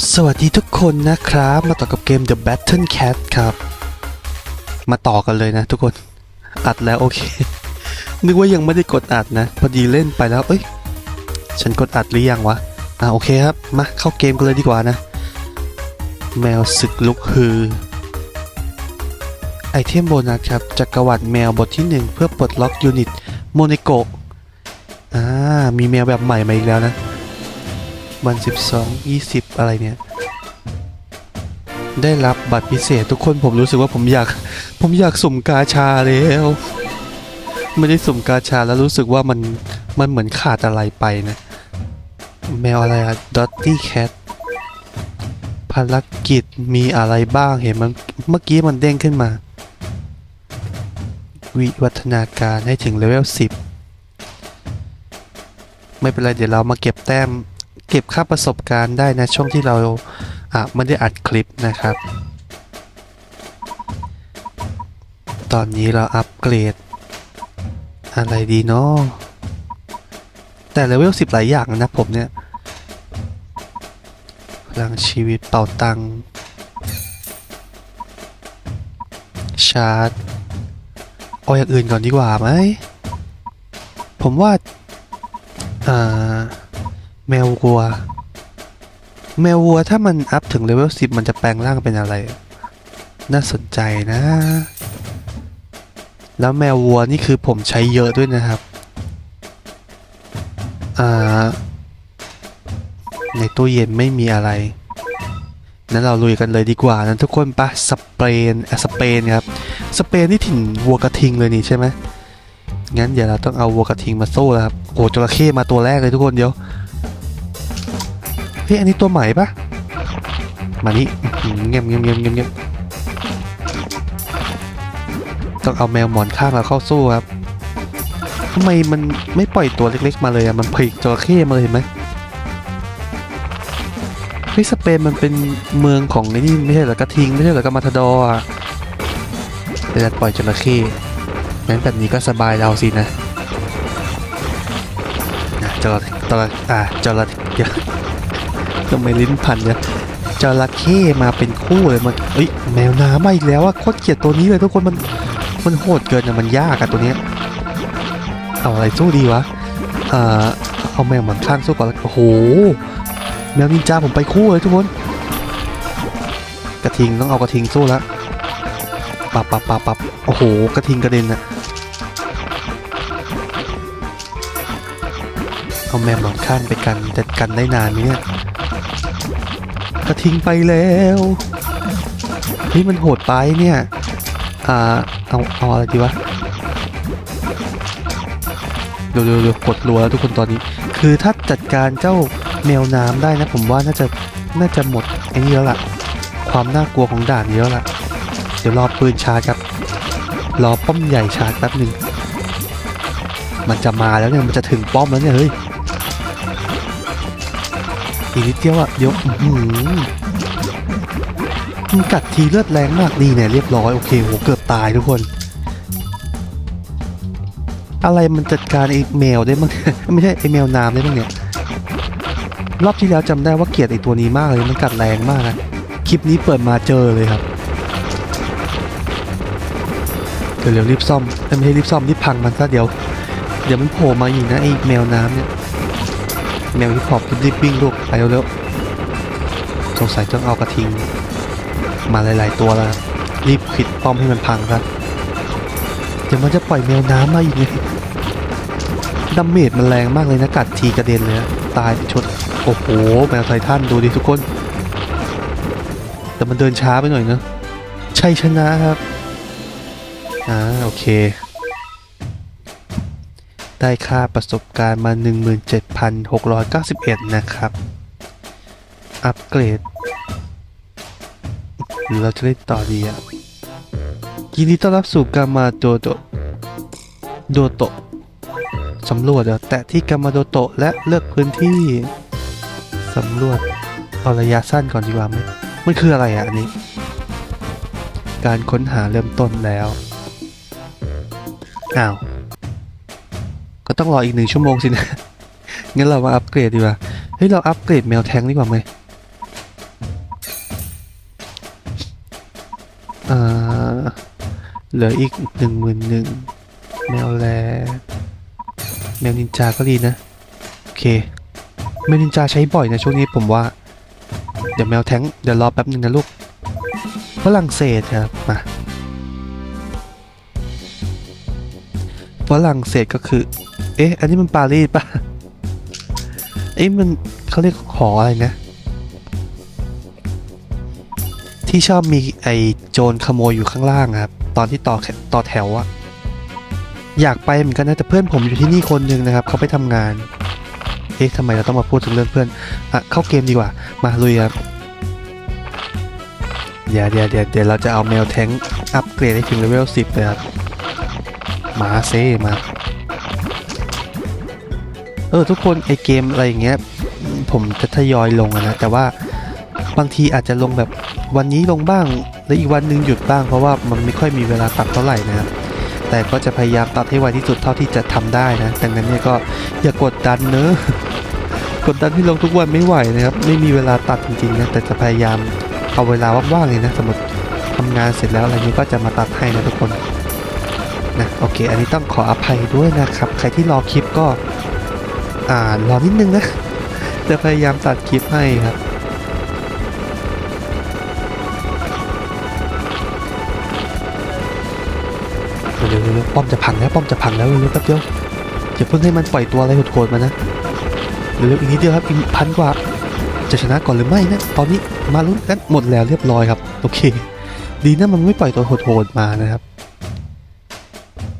สวัสดีทุกคนนะครับ มาต่อกับเกม The Battle Cat ครับ มาต่อกันเลยนะทุกคน อัดแล้วโอเค นึกว่ายังไม่ได้กดอัดนะ พอดีเล่นไปแล้ว เอ้ย ฉันกดอัดหรือยังวะ อ่าโอเคครับ มาเข้าเกมกันเลยดีกว่านะ แมวศึกลุกฮือ ไอเทมโบนัสครับ จักรวรรดิแมวบทที่ 1 เพื่อปลดล็อกยูนิตโมเนโกอ่า มีแมวแบบใหม่มาอีกแล้วนะ วัน 12 20 อะไรเนี่ย ได้รับบัตรพิเศษทุกคนผมรู้สึกว่าผมอยาก ผมอยากสุ่มกาชาแล้วไม่ได้สุ่มกาชาแล้วรู้สึกว่ามันมันเหมือนขาดอะไรไปนะ แมวอะไรอะดอตตี้แคทภารกิจมีอะไรบ้างเห็นมันเมื่อกี้มันเด้งขึ้นมา วิวัฒนาการให้ถึงเลเวล10 ไม่เป็นไรเดี๋ยวเรามาเก็บแต้ม เก็บค่าประสบการณ์ได้นะช่วงที่เราอะไม่ได้อัดคลิปนะครับ ตอนนี้เราอัปเกรด อะไรดีเนาะแต่เลเวล10หลายอย่างนะผมเนี่ยพลังชีวิตเป่าตังชาร์จเอาอย่างอื่นก่อนดีกว่าไหม ผมว่าอ่า แมววัว แมววัวถ้ามันอัพถึงเลเวล10มันจะแปลงร่างเป็นอะไร น่าสนใจนะ แล้วแมววัวนี่คือผมใช้เยอะด้วยนะครับ อ่า ในตู้เย็นไม่มีอะไรนั้นเราลุยกันเลยดีกว่านั้นทุกคนปะสเปนอสเปนครับสเปนนี่ถิ่นวัวกระทิงเลยนี่ใช่ไหมงั้นเดี๋ยวเราต้องเอาวัวกระทิงมาสู้แล้วครับโอ้จระเข้มาตัวแรกเลยทุกคนเดี๋ยว ฮ้ยอันนี้ตัวใหม่ปะมานี่เงียบเงียบเงียบเงียบเงียบต้องเอาแมวหมอนข้างเราเข้าสู้ครับทำไมมันไม่ปล่อยตัวเล็กๆ มาเลยอะมันผลิจระเข้มาเลยเห็นไหมเฮ้ยสเปนมันเป็นเมืองของไอ้นี่ไม่ใช่เหรอกระทิงไม่ใช่เหรอกระมาทาดออะแต่ปล่อยจระเข้งั้นแบบนี้ก็สบายเราสินะจระจระอ่าจระเดี๋ยว ทำไมลิ้นพันเนี่ยจระเข้มาเป็นคู่เลยมันเอ้ยแมวน้ำมาอีกแล้วอะโคตรเกลียดตัวนี้เลยทุกคนมันมันโหดเกินอะมันยากอะตัวเนี้ยเอาอะไรสู้ดีวะเอ่อเอาแมวหมันข้างสู้ก่อนแล้วโอ้โหแมวนินจาผมไปคู่เลยทุกคนกระทิงต้องเอากระทิงสู้แล้วปับปับปับปับโอ้โหกระทิงกระเด็นอะเอาแมวหมอนข้างไปกันจะกันได้นานไหมเนี่ย กระทิงไปแล้วเฮ้ยมันโหดไปเนี่ย อ่า เอา เอาอะไรดีวะเร็วเร็วเร็วกดรัวแล้วทุกคนตอนนี้ คือถ้าจัดการเจ้าแมวน้ำได้นะ ผมว่าน่าจะ น่าจะหมดไอ้นี่แล้วล่ะ ความน่ากลัวของด่านนี้แล้วล่ะ เดี๋ยวรอปืนชาร์จครับ รอป้อมใหญ่ชาร์จแป๊บหนึ่งมันจะมาแล้วเนี่ย มันจะถึงป้อมแล้วเนี่ย เฮ้ย อีกนิดเดียวอะเดี๋ยวอื้อหือมันกัดทีเลือดแรงมากนี่เนี่ยเรียบร้อยโอเคโหเกือบตายทุกคน อะไรมันจัดการไอ้แมวได้บ้างไม่ใช่ไอ้แมวน้ำได้บ้างเนี่ยรอบที่แล้วจำได้ว่าเกลียดไอ้ตัวนี้มากเลยมันกัดแรงมากนะคลิปนี้เปิดมาเจอเลยครับเดี๋ยวเร็วรีบซ่อมเอ้ยไม่ใช่รีบซ่อมรีบพังมันซะเดี๋ยวเดี๋ยวมันโผล่มาอีกนะไอ้แมวน้ำเนี่ย แมวที่ขอบรีบวิ่งลูกไปเร็วๆสงสัยต้องเอากระทิง มาหลาย ๆ ตัวแล้วรีบขิดป้อมให้มันพังครับเดี๋ยวมันจะปล่อยแมวน้ำมาอีกไงดาเมจมันแรงมากเลยนะกัดทีกระเด็นเลยตายไปชดโอ้โหแมวไททันดูดิทุกคน แต่มันเดินช้าไปหน่อยเนอะชัยชนะครับอ่าโอเค ได้ค่าประสบการณ์มา 17,691 นะครับ อัปเกรด หรือเราจะเล่นต่อดีอะยินดีต้อนรับสู่กามาโดโตโดโตะสำรวจเดี๋ยวแตะที่กามาโดโตะและเลือกพื้นที่สำรวจเอาระยะสั้นก่อนดีกว่าไหมมันคืออะไรอะอันนี้ การค้นหาเริ่มต้นแล้ว อ้าว ต้องรออีกหนึ่งชั่วโมงสินะ งั้นเรามาอัปเกรดดีกว่า เฮ้ย เราอัปเกรดแมวแทงดีกว่าไหมเหลืออีกหนึ่งหมื่นหนึ่งแมวแลแมวนินจาก็ดีนะ โอเค แมวนินจาใช้บ่อยนะช่วงนี้ผมว่า เดี๋ยวแมวแทงเดี๋ยวรอแป๊บหนึ่งนะลูกฝรั่งเศสครับ มา รั่งเศสก็คือ เอ๊ะ อันนี้มันปารีสปะเอ๊ะมันเขาเรียกหออะไรนะ ที่ชอบมีไอโจรขโมยอยู่ข้างล่างครับ ตอนที่ต่อแถต่อแถวอะอยากไปเหมือนกันนะแต่เพื่อนผมอยู่ที่นี่คนหนึ่งนะครับเขาไปทำงาน เอ๊ะทำไมเราต้องมาพูดถึงเรื่องเพื่อนอะเข้าเกมดีกว่า มาลุยครับเดี๋ยวเดี๋ยวเดี๋ยวเดี๋ยวเราจะเอาแมวแท้งอัปเกรดให้ถึงเลเวล10เลยครับ มาเซมาเออทุกคนไอเกมอะไรอย่างเงี้ยผมจะทยอยลงนะแต่ว่าบางทีอาจจะลงแบบวันนี้ลงบ้างแล้วอีกวันหนึงหยุดบ้างเพราะว่ามันไม่ค่อยมีเวลาตัดเท่าไหร่นะครับแต่ก็จะพยายามตัดให้ไวที่สุดเท่าที่จะทำได้นะดังนั้นเนี่ยก็อย่ากดดันเนอะกดดันที่ลงทุกวันไม่ไหวนะครับไม่มีเวลาตัดจริงๆนะแต่จะพยายามเอาเวลาว่างๆเลยนะสมมติทำงานเสร็จแล้วอะไรนี้ก็จะมาตัดให้นะทุกคน นะโอเค อันนี้ต้องขออภัยด้วยนะครับ ใครที่รอคลิปก็ อ่ารอนิดนึงนะ จะพยายามตัดคลิปให้ครับเร็วๆๆป้อมจะพังแล้วป้อมจะพังแล้วเร็วๆแป๊บเดียวอย่าเพิ่งให้มันปล่อยตัวอะไรโหดๆมานะเร็วๆอีกนิดเดียวครับอีกพันกว่า จะชนะก่อนหรือไม่นะตอนนี้มาลุ้นกันหมดแล้วเรียบร้อยครับ โอเค ดีนะมันไม่ปล่อยตัวโหดๆมานะครับ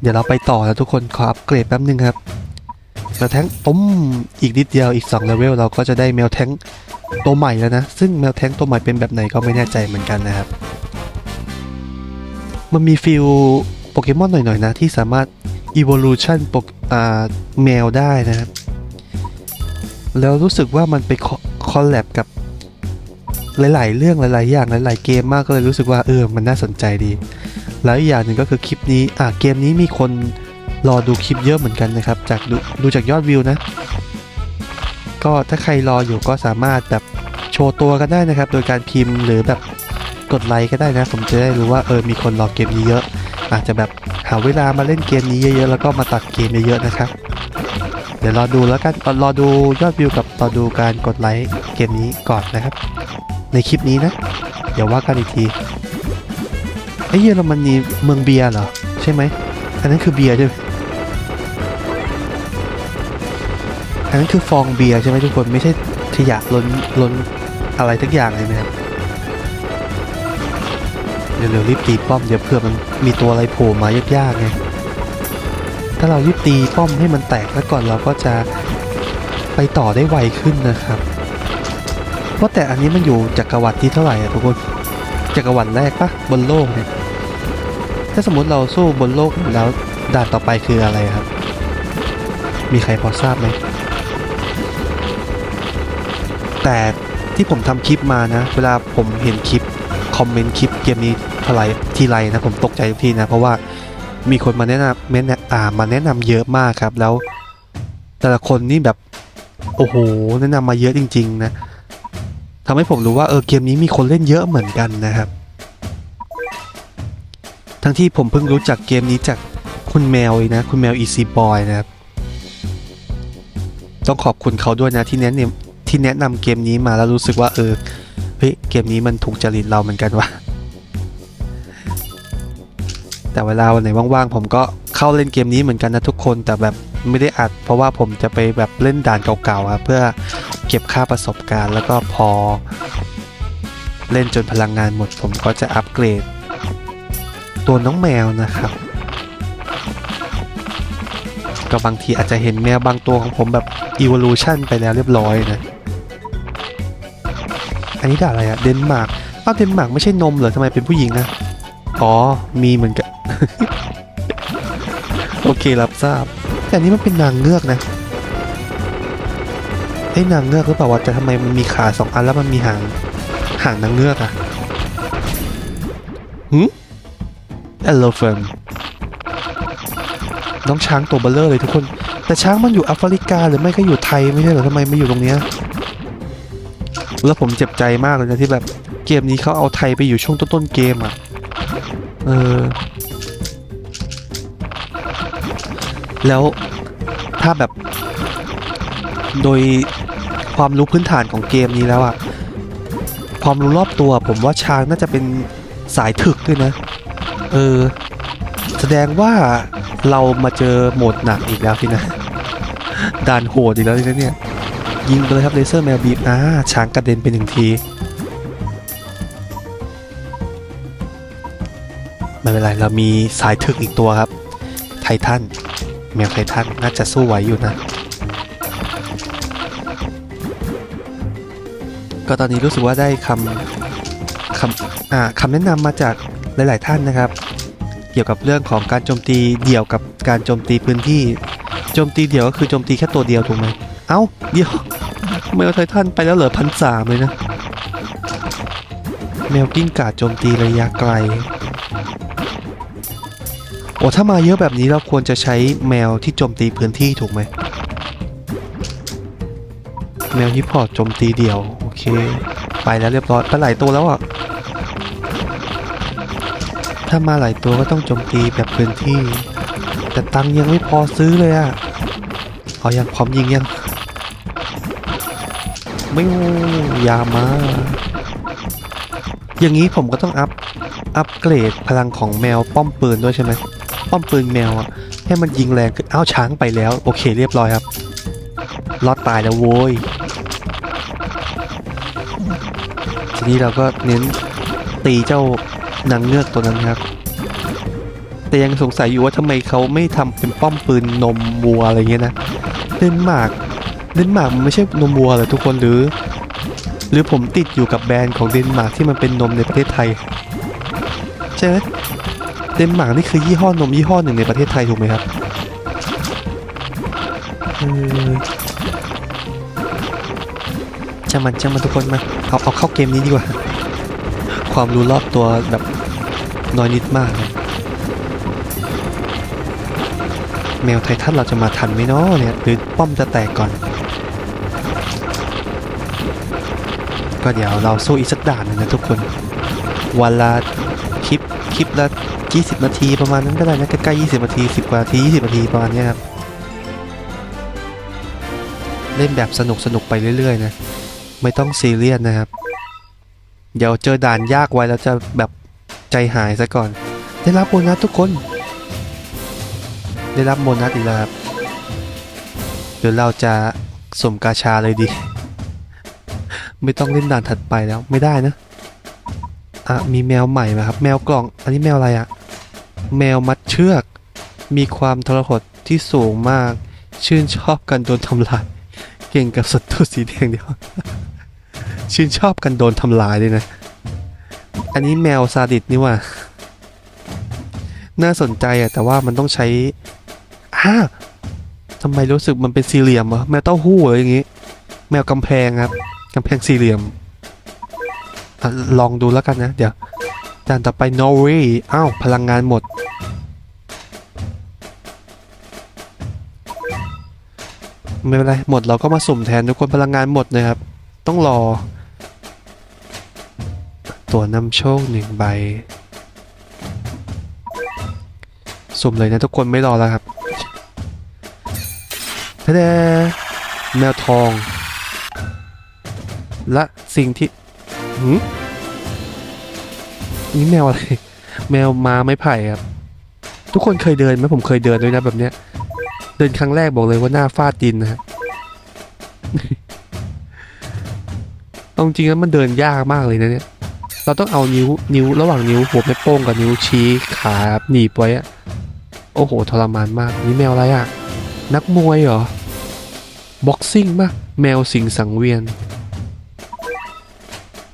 เดี๋ยวเราไปต่อแล้วทุกคนขออัปเกรดแป๊บนึงครับแมวแท้งต้มอีกนิดเดียวอีก2เลเวลเราก็จะได้แมวแท้งตัวใหม่แล้วนะ ซึ่งแมวแท้งตัวใหม่เป็นแบบไหนก็ไม่แน่ใจเหมือนกันนะครับ มันมีฟิลโปเกมอนหน่อยๆนะ ที่สามารถ evolution โปอ่าแมวได้นะครับ แล้วรู้สึกว่ามันไปคอลแลบกับหลาย ๆ เรื่องหลาย ๆ อย่างหลาย ๆ เกมมากก็เลยรู้สึกว่าเออมันน่าสนใจดี แล้วอีกอย่างหนึ่งก็คือคลิปนี้อะเกมนี้มีคนรอดูคลิปเยอะเหมือนกันนะครับ จากดูดูจากยอดวิวนะ ก็ถ้าใครรออยู่ก็สามารถแบบโชว์ตัวกันได้นะครับ โดยการพิมพ์หรือแบบกดไลค์ก็ได้นะ ผมจะได้รู้ว่าเออมีคนรอเกมนี้เยอะ อาจจะแบบหาเวลามาเล่นเกมนี้เยอะๆแล้วก็มาตัดเกมเยอะๆนะครับ เดี๋ยวรอดูแล้วกันรอดูยอดวิวกับรอดูการกดไลค์เกมนี้ก่อนนะครับ ในคลิปนี้นะ เดี๋ยวว่ากันอีกที ไอ้เยอรมนีเมืองเบียร์เหรอ ใช่ไหมอันนั้นคือเบียร์ใช่ไหมอันนั้นคือฟองเบียร์ใช่ไหมทุกคนไม่ใช่ขยะล้นล้นอะไรทักอย่างเลยนะครับเร็วๆรีบตีป้อมเดี๋ยวเผื่อมันมีตัวอะไรโผล่มายากๆไงถ้าเรารีบตีป้อมให้มันแตกแล้วก่อนเราก็จะไปต่อได้ไวขึ้นนะครับว่าแต่อันนี้มันอยู่จักรวรรดิที่เท่าไหร่อะทุกคนจักรวรรดิแรกปะบนโลกเนี่ย ถ้าสมมติเราสู้บนโลกแล้วด่านต่อไปคืออะไรครับ มีใครพอทราบไหมแต่ที่ผมทำคลิปมานะ เวลาผมเห็นคลิปคอมเมนต์คลิปเกมนี้ทลายทีไรนะผมตกใจทุกทีนะ เพราะว่ามีคนมาแนะนำแนะนอ่ามาแนะนำเยอะมากครับแล้ว แต่ละคนนี่แบบโอ้โหแนะนำมาเยอะจริง ๆ นะทำให้ผมรู้ว่าเออเกมนี้มีคนเล่นเยอะเหมือนกันนะครับ ทั้งที่ผมเพิ่งรู้จักเกมนี้จากคุณแมวองนะ คุณแมว Easy Boy นะครับ ต้องขอบคุณเขาด้วยนะที่แนะนำที่แนะนำเกมนี้มาแล้วรู้สึกว่าเออเฮ้ยเกมนี้มันถูกจริตเราเหมือนกันว่ะแต่เวลาวันไหนว่างๆผมก็เข้าเล่นเกมนี้เหมือนกันนะทุกคนแต่แบบไม่ได้อัด เพราะว่าผมจะไปแบบเล่นด่านเก่าๆครับเพื่อเก็บค่าประสบการณ์ แล้วก็พอ เล่นจนพลังงานหมดผมก็จะอัปเกรด ตัวน้องแมวนะครับ ก็บางทีอาจจะเห็นแมวบางตัวของผมแบบ evolution ไปแล้วเรียบร้อยนะ อันนี้ด่าอะไรอะเดนมาร์กอ้าวเดนมาร์กไม่ใช่นมเหรอทำไมเป็นผู้หญิงนะอ๋อ มีเหมือนกัน โอเครับทราบ แต่อันนี้มันเป็นนางเงือกนะไอ้นางเงือกหรือเปล่าวะแต่ทำไมมันมีขาสองอันแล้วมันมีหาง หางนางเงือกอะหืม elephant น้องช้างตัวเบลเลอร์เลยทุกคน แต่ช้างมันอยู่แอฟริกาหรือไม่ก็อยู่ไทยไม่ใช่เหรอทำไมไม่อยู่ตรงเนี้ยแล้วผมเจ็บใจมากเลยนะที่แบบเกมนี้เขาเอาไทยไปอยู่ช่วงต้นๆเกมอะ เออ แล้วถ้าแบบ โดยความรู้พื้นฐานของเกมนี้แล้วอะ ความรู้รอบตัวผมว่าช้างน่าจะเป็นสายถึกด้วยนะ เออ แสดงว่าเรามาเจอโหมดหนักอีกแล้วพี่นะด่านโหดอีกแล้วนะเนี่ย ยิงไปเลยครับเลเซอร์แมวบีบอ่าช้างกระเด็นไปหนึ่งทีไม่เป็นไรเรามีสายถึกอีกตัวครับ ไททันแมวไททันน่าจะสู้ไหวอยู่นะ ก็ตอนนี้รู้สึกว่าได้คำคำอ่าคำแนะนำมาจาก หลาย ๆ ท่านนะครับ เกี่ยวกับเรื่องของการโจมตีเดี่ยวกับการโจมตีพื้นที่โจมตีเดี่ยวก็คือโจมตีแค่ตัวเดียวถูกไหมเอ้าเดี๋ยวแมวไททันไปแล้วเหลือพันสามเลยนะแมวกิ้งก่าโจมตีระยะไกล โอ้ถ้ามาเยอะแบบนี้เราควรจะใช้แมวที่โจมตีพื้นที่ถูกไหม แมวฮิปพอตโจมตีเดี่ยว โอเค ไปแล้วเรียบร้อยไปหลายตัวแล้วอะ ถ้ามาหลายตัวก็ต้องโจมตีแบบพื้นที่ แต่ตังค์ยังไม่พอซื้อเลยอะเอายังพร้อมยิงยัง ไม่อยามา อย่างนี้ผมก็ต้องอัพ อัพเกรดพลังของแมวป้อมปืนด้วยใช่ไหม ป้อมปืนแมวอะให้มันยิงแรงขึ้นอ้าวช้างไปแล้ว โอเคเรียบร้อยครับ รอดตายแล้วโว้ย ทีนี้เราก็เน้นตีเจ้า นางเงือกตัวนั้นครับแต่ยังสงสัยอยู่ว่าทำไมเขาไม่ทำเป็นป้อมปืนนมวัวอะไรเงี้ยนะเดนมาร์กเดนมาร์กมันไม่ใช่นมวัวเหรอทุกคนหรือ หรือผมติดอยู่กับแบรนด์ของเดนมาร์กที่มันเป็นนมในประเทศไทย ใช่ไหมเดนมาร์กนี่คือยี่ห้อนมยี่ห้อหนึ่งในประเทศไทยถูกไหมครับเออช่างมันช่างมันทุกคนมาเอาเอาเข้าเกมนี้ดีกว่า ความรู้รอบตัวแบบน้อยนิดมากเลยแมวไททันเราจะมาทันไหมเนาะเนี่ยหรือป้อมจะแตกก่อน ก็เดี๋ยวเราสู้อีกสักด่านหนึงนะทุกคนวันละคลิปคลิปละ 20 นาทีประมาณนั้นก็ได้นะใกล้ๆ20 นาที 10 กว่านาที 20 นาทีประมาณนี้ครับเล่นแบบสนุกสนุกไปเรื่อยๆนะ ไม่ต้องซีเรียสนะครับ เดี๋ยวเจอด่านยากไว้แล้วจะแบบใจหายซะก่อน ได้รับโบนัสทุกคน ได้รับโบนัสอีกแล้วครับเดี๋ยวเราจะสมกาชาเลยดี ไม่ต้องเล่นด่านถัดไปแล้วไม่ได้นะอะมีแมวใหม่ไหครับ แมวกล่อง อันนี้แมวอะไรอะแมวมัดเชือก มีความทรหดที่สูงมาก ชื่นชอบกันโดนทำลาย เก่งกับศัตรูสีแดงเดียว ชื่นชอบกันโดนทำลายเลยนะ อันนี้แมวซาดิสนี่ว่า น่าสนใจอะแต่ว่ามันต้องใช้อ่าทำไมรู้สึกมันเป็นสี่เหลี่ยมวะแมวเต้าหู้เหรออย่างงี้ แมวกำแพงครับกำแพงสี่เหลี่ยมอลองดูแล้วกันนะ เดี๋ยวด่านต่อไปนอร์เวย์อ้าวพลังงานหมด ไม่เป็นไร หมดเราก็มาสุ่มแทนทุกคนพลังงานหมดนะครับ ต้องรอ ตัวนำโชคหนึ่งใบ สุ่มเลยนะทุกคนไม่รอแล้วครับทะเดแมวทอง และสิ่งที่หืมนี่แมวอะไร แมวม้าไม้ไผ่ครับ ทุกคนเคยเดินไหมผมเคยเดินด้วยนะแบบเนี้ย เดินครั้งแรกบอกเลยว่าหน้าฟาดดินนะฮะเอาจริงๆแล้วมันเดินยากมากเลยนะเนี่ย เราต้องเอานิ้วนิ้วระหว่างนิ้วหัวแม่โป้งกับนิ้วชี้ขาหนีบไว้อะโอ้โหทรมานมากนี่แมวอะไรอะนักมวยเหรอบ็อกซิ่งป่ะแมวสิงสังเวียน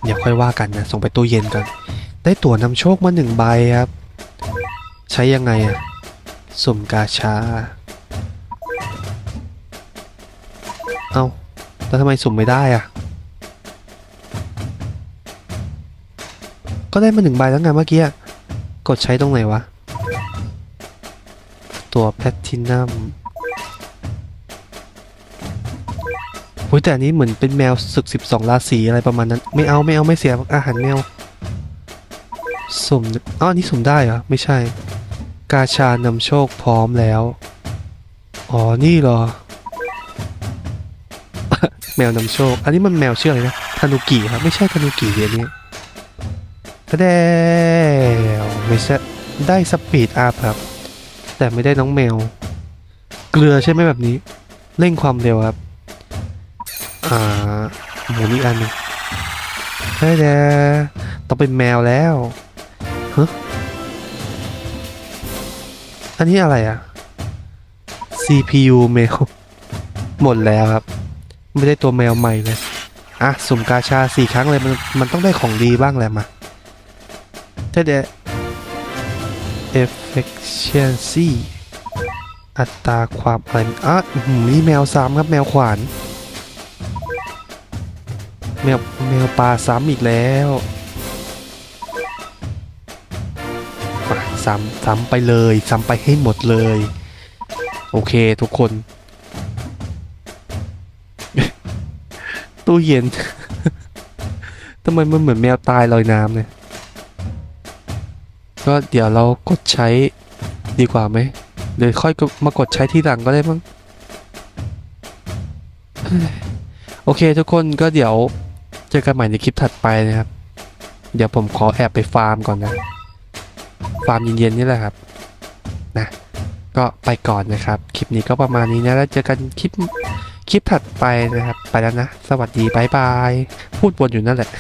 เดี๋ยวค่อยว่ากันนะส่งไปตู้เย็นก่อนได้ตั๋วนำโชคมาหนึ่งใบครับ ใช้ยังไงอะสุ่มกาชา เอา้าแล้วทำไมสุ่มไม่ได้อะ ก็ได้มาหนึ่งใบแล้วไงเมื่อกี้กดใช้ตรงไหนวะ ตัวแพลทินัมโอ้ยแต่อันนี้เหมือนเป็นแมวศึก 12 ราศีอะไรประมาณนั้น ไม่เอาไม่เอาไม่เสียอาหารแมวสุ่มอ๋อนนี้สุ่มได้เหรอ ไม่ใช่ กาชานำโชคพร้อมแล้ว อ๋อ นี่เหรอ แมวนำโชค อันนี้มันแมวเชื่ออะไรนะทานุกิครับ ไม่ใช่ทานุกิอันนี้ แดวไม่ใช่ได้สปีดอัพครับ แต่ไม่ได้น้องแมว เกลือใช่ไหมแบบนี้ เร่งความเร็วครับ อ่าหมุนอีกอันนึงได้แดต้องเป็นแมวแล้วฮะอันนี้อะไรอะ CPU แมว หมดแล้วครับ ไม่ได้ตัวแมวใหม่เลย อะ สุ่มกาชาสี่ครั้งเลย มันมันต้องได้ของดีบ้างแหละมา เท่เด efficiency อัตราความอะไรอะนี่แมวซ้ำครับแมวขวาน แมวแมวปลาซ้ำอีกแล้วมาซ้ำซ้ำไปเลย ซ้ำไปให้หมดเลย โอเคทุกคน ตู้เย็นทำไมมันเหมือนแมวตายลอยน้ำเนี่ย ก็เดี๋ยวเรากดใช้ดีกว่าไหมเดี๋ยวค่อยมากดใช้ที่หลังก็ได้มั้งโอเคทุกคนก็เดี๋ยวเจอกันใหม่ในคลิปถัดไปนะครับ เดี๋ยวผมขอแอบไปฟาร์มก่อนนะ ฟาร์มเย็นๆนี่แหละครับนะก็ไปก่อนนะครับ คลิปนี้ก็ประมาณนี้นะแล้วเจอกันคลิปคลิปถัดไปนะครับ ไปแล้วนะ สวัสดีบายบาย พูดวนอยู่นั่นแหละ